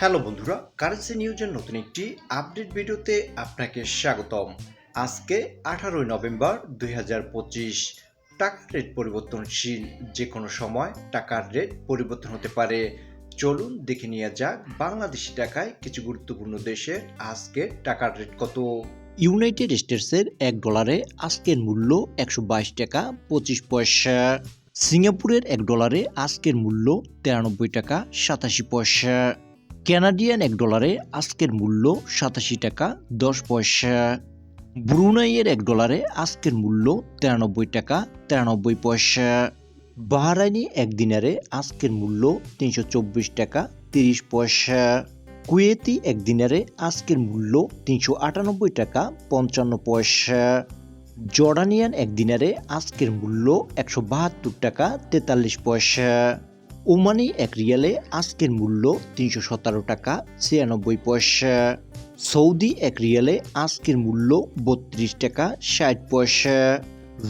Hello বন্ধুরা, currency নিউজের নতুন একটি আপডেট ভিডিওতে আপনাকে স্বাগতম। আজকে আঠারোই নভেম্বর দুই টাকার রেট পরিবর্তনশীল যে কোনো সময় টাকার রেট পরিবর্তন হতে পারে। চলুন দেখে নেওয়া যাক বাংলাদেশি টাকায় কিছু গুরুত্বপূর্ণ দেশের আজকে টাকার রেট কত। ইউনাইটেড স্টেটসের এক ডলারে আজকের মূল্য একশো বাইশ টাকা পঁচিশ পয়সা। সিঙ্গাপুরের এক ডলারে আজকের মূল্য তিরানব্বই টাকা সাতাশি পয়সা। ক্যানাডিয়ান এক ডলারে আজকের মূল্য সাতাশি টাকা, দশ পয়সা। ব্রুনাইয়ের এক ডলারে আজকের মূল্য তিরানব্বই টাকা, তিরানব্বই পয়সা। বাহারাইনি এক দিনারে আজকের মূল্য তিনশো চব্বিশ টাকা, তিরিশ পয়সা। কুয়েতি এক দিনারে আজকের মূল্য তিনশো আটানব্বই টাকা, পঞ্চান্ন পয়সা। জর্ডানিয়ান এক দিনারে আজকের মূল্য একশো বাহাত্তর টাকা, তেতাল্লিশ পয়সা। ওমানি এক রিয়ালে আজকের মূল্য তিনশো সতেরো টাকা ছিয়ানব্বই পয়সা। সৌদি এক রিয়ালে আজকের মূল্য বত্রিশ টাকা ষাট পয়সা।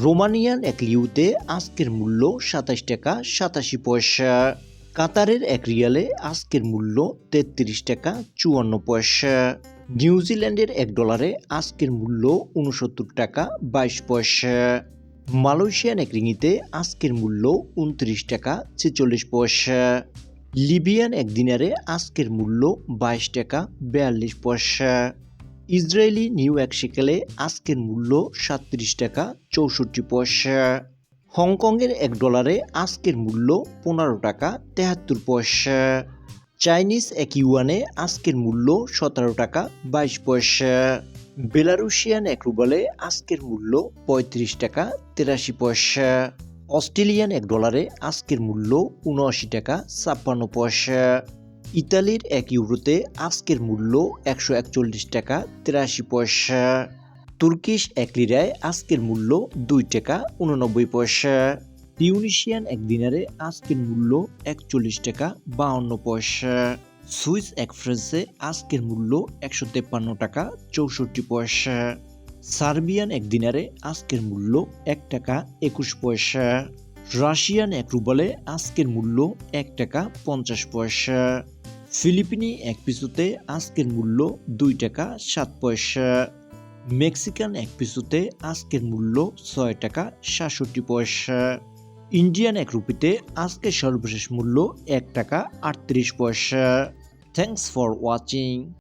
রোমানিয়ান এক লিউতে আজকের মূল্য সাতাশ টাকা সাতাশি পয়সা। কাতারের এক রিয়ালে আজকের মূল্য তেত্রিশ টাকা চুয়ান্ন পয়সা। নিউজিল্যান্ডের এক ডলারে আজকের মূল্য উনসত্তর টাকা বাইশ পয়সা। মালয়েশিয়ান এক রিঙিতে আজকের মূল্য উনত্রিশ টাকা ছেচল্লিশ পয়সা। লিবিয়ান এক দিনারে আজকের মূল্য বাইশ টাকা বিয়াল্লিশ পয়সা। ইসরায়েলি নিউ এক সেকেলে আজকের মূল্য সাতত্রিশ টাকা চৌষট্টি পয়সা। হংকংয়ের এক ডলারে আজকের মূল্য পনেরো টাকা তেহাত্তর পয়সা। চাইনিজ এক ইউয়ানে আজকের মূল্য সতেরো টাকা বাইশ পয়সা। বেলারুশিয়ান এক রুবলে আজকের মূল্য পঁয়ত্রিশ টাকা, তেরাশি পয়সা। অস্ট্রেলিয়ান এক ডলারে আজকের মূল্য উনআশি টাকা, ছাপ্পান্ন পয়সা। ইতালির এক ইউরোতে আজকের মূল্য একশো একচল্লিশ টাকা, তিরাশি পয়সা। তুর্কিশ এক লিরায় আজকের মূল্য দুই টাকা, উননব্বই পয়সা। টিউনিশিয়ান এক দিনারে আজকের মূল্য একচল্লিশ টাকা, বাউন্ন পয়সা। সুইস এক ফ্রেন্সে আজকের মূল্য একশো তেপ্পান্ন টাকা চৌষট্টি পয়সা। সার্বিয়ান এক দিনারে আজকের মূল্য এক টাকা একুশ পয়সা। রাশিয়ান এক রুবলে আজকের মূল্য এক টাকা পঞ্চাশ পয়সা। ফিলিপিনি এক পিসুতে আজকের মূল্য দুই টাকা সাত পয়সা। মেক্সিকান এক পিসুতে আজকের মূল্য ছয় টাকা সাতষট্টি পয়সা। ইন্ডিয়ান এক রুপিতে আজকে সর্বশেষ মূল্য এক টাকা আটত্রিশ পয়সা। Thanks for watching